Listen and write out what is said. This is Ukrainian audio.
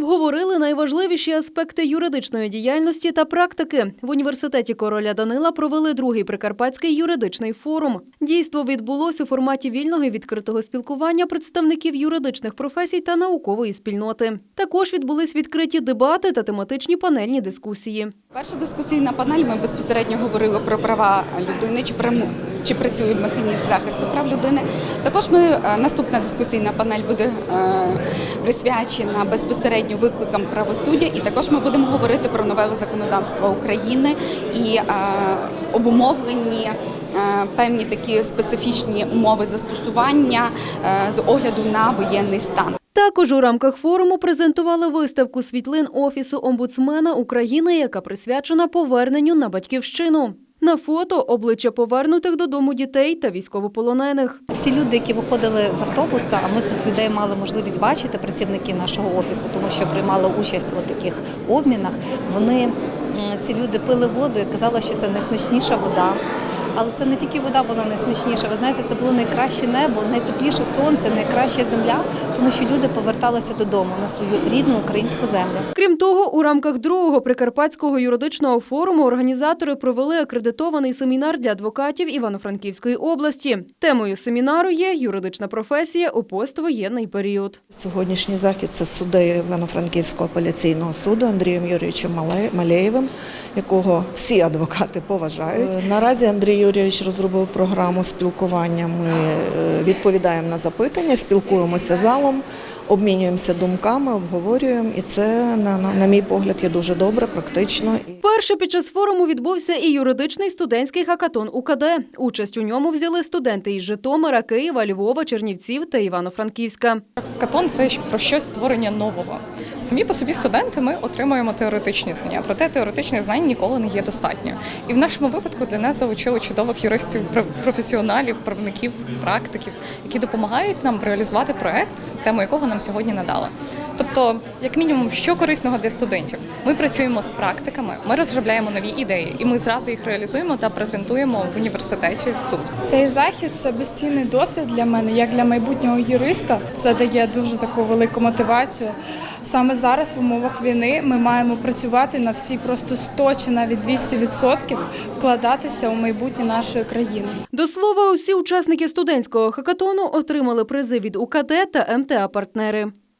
Обговорили найважливіші аспекти юридичної діяльності та практики. В університеті короля Данила провели другий прикарпатський юридичний форум. Дійство відбулось у форматі вільного і відкритого спілкування представників юридичних професій та наукової спільноти. Також відбулись відкриті дебати та тематичні панельні дискусії. Перша дискусійна панель ми безпосередньо говорили про права людини, чи прям- чи працює механізм захисту прав людини. Також ми е, наступна дискусійна панель буде е, присвячена безпосередньо викликам правосуддя, і також ми будемо говорити про нове законодавство України і е, обумовлені. е, Певні такі специфічні умови застосування е, з огляду на воєнний стан. Також у рамках форуму презентували виставку світлин Офісу омбудсмена України, яка присвячена поверненню на батьківщину. На фото обличчя повернутих додому дітей та військовополонених. Всі люди, які виходили з автобуса, а ми цих людей мали можливість бачити, працівники нашого офісу, тому що приймали участь у таких обмінах. Вони ці люди пили воду і казали, що це найсмачніша вода. Але це не тільки вода була найсмачніша. Ви знаєте, це було найкраще небо, найтепліше сонце, найкраща земля, тому що люди поверталися додому на свою рідну українську землю. Крім того, у рамках другого прикарпатського юридичного форуму організатори провели акредитований семінар для адвокатів Івано-Франківської області. Темою семінару є юридична професія у поствоєнний період. Сьогоднішній захід це суддею Івано-Франківського апеляційного суду Андрієм Юрійовичем Мале- Малеєвим, якого всі адвокати поважають. Е, Наразі Андрій Юрійович розробив програму спілкування. Ми е, відповідаємо на запитання, спілкуємося залом, обмінюємося думками, обговорюємо. І це, на, на, на мій погляд, є дуже добре, практично. Перше під час форуму відбувся і юридичний студентський хакатон УКД. Участь у ньому взяли студенти із Житомира, Києва, Львова, Чернівців та Івано-Франківська. Катон це про щось створення нового. Самі по собі студенти ми отримуємо теоретичні знання, проте теоретичних знань ніколи не є достатньо. І в нашому випадку для нас залучили чудових юристів, пр- професіоналів, правників, практиків, які допомагають нам реалізувати проект, тему якого нам сьогодні надали. Тобто, як мінімум, що корисного для студентів? Ми працюємо з практиками, ми розробляємо нові ідеї, і ми зразу їх реалізуємо та презентуємо в університеті тут. Цей захід це безцінний досвід для мене, як для майбутнього юриста. Це дає дуже таку велику мотивацію. Саме зараз в умовах війни ми маємо працювати на всі просто 100 чи навіть 200% вкладатися у майбутнє нашої країни. До слова, усі учасники студентського хакатону отримали призи від УКД та МТА партнери.